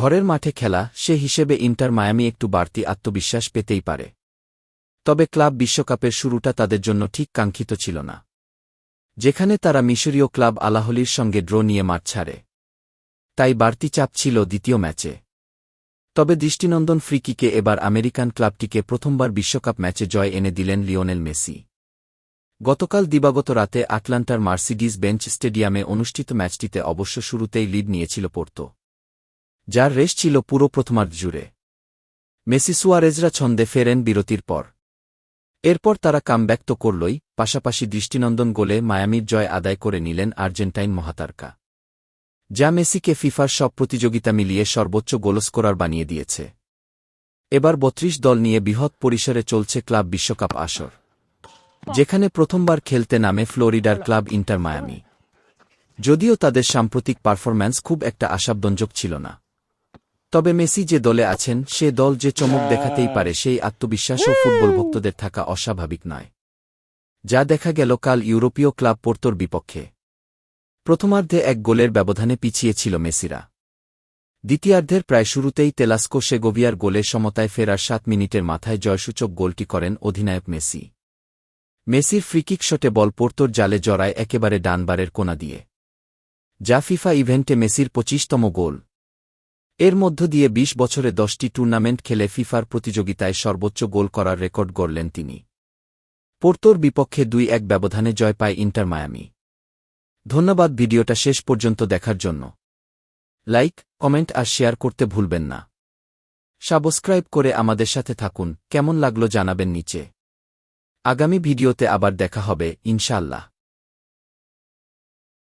ঘরের মাঠে খেলা, সে হিসেবে ইন্টার মায়ামি একটু বাড়তি আত্মবিশ্বাস পেতেই পারে। তবে ক্লাব বিশ্বকাপের শুরুটা তাদের জন্য ঠিক কাঙ্ক্ষিত ছিল না। যেখানে তারা মিশরীয় ক্লাব আলাহলির সঙ্গে ড্র নিয়ে মাঠ ছাড়ে। তাই বাড়তি চাপ ছিল দ্বিতীয় ম্যাচে। তবে দৃষ্টিনন্দন ফ্রিকিকে এবার আমেরিকান ক্লাবটিকে প্রথমবার বিশ্বকাপ ম্যাচে জয় এনে দিলেন লিওনেল মেসি। গতকাল দিবাগত রাতে আটলান্টার মার্সিডিজ বেঞ্চ স্টেডিয়ামে অনুষ্ঠিত ম্যাচটিতে অবশ্য শুরুতেই লিড নিয়েছিল পোর্তো। যার রেশ ছিল পুরো প্রথমার্ধ জুড়ে। মেসি সুয়ারেজরা ছন্দে ফেরেন বিরতির পর। এরপর তারা কামব্যাক তো করলই, পাশাপাশি দৃষ্টিনন্দন গোলে মায়ামির জয় আদায় করে নিলেন আর্জেন্টাইন মহাতারকা। যা মেসিকে ফিফার সব প্রতিযোগিতা মিলিয়ে সর্বোচ্চ গোলস্কোরার বানিয়ে দিয়েছে। এবার বত্রিশ দল নিয়ে বৃহৎ পরিসরে চলছে ক্লাব বিশ্বকাপ আসর। যেখানে প্রথমবার খেলতে নামে ফ্লোরিডার ক্লাব ইন্টার মায়ামি। যদিও তাদের সাম্প্রতিক পারফরম্যান্স খুব একটা আশাবদঞ্জক ছিল না। তবে মেসি যে দলে আছেন সে দল যে চমক দেখাতেই পারে সেই আত্মবিশ্বাসও ফুটবল ভক্তদের থাকা অস্বাভাবিক নয়। যা দেখা গেল কাল ইউরোপীয় ক্লাব পোর্তোর বিপক্ষে। প্রথমার্ধে এক গোলের ব্যবধানে পিছিয়ে ছিল মেসিরা। দ্বিতীয়ার্ধের প্রায় শুরুতেই তেলাস্কো সেগোভিয়ার গোলে সমতায় ফেরার সাত মিনিটের মাথায় জয়সূচক গোলটি করেন অধিনায়ক মেসি। মেসির ফ্রিকিক শটে বল পোর্তোর জালে জড়ায় একেবারে ডানবারের কোনা দিয়ে। যা ফিফা ইভেন্টে মেসির পঁচিশতম গোল। এর মধ্য দিয়ে ২০ বছরে দশটি টুর্নামেন্ট খেলে ফিফার প্রতিযোগিতায় সর্বোচ্চ গোল করার রেকর্ড গড়লেন তিনি। পোর্তোর বিপক্ষে দুই এক ব্যবধানে জয় পায় ইন্টার মায়ামি। ধন্যবাদ, ভিডিওটা শেষ পর্যন্ত দেখার জন্য। লাইক, কমেন্ট আর শেয়ার করতে ভুলবেন না। সাবস্ক্রাইব করে আমাদের সাথে থাকুন, কেমন লাগল জানাবেন নিচে। আগামী ভিডিওতে আবার দেখা হবে ইনশাল্লাহ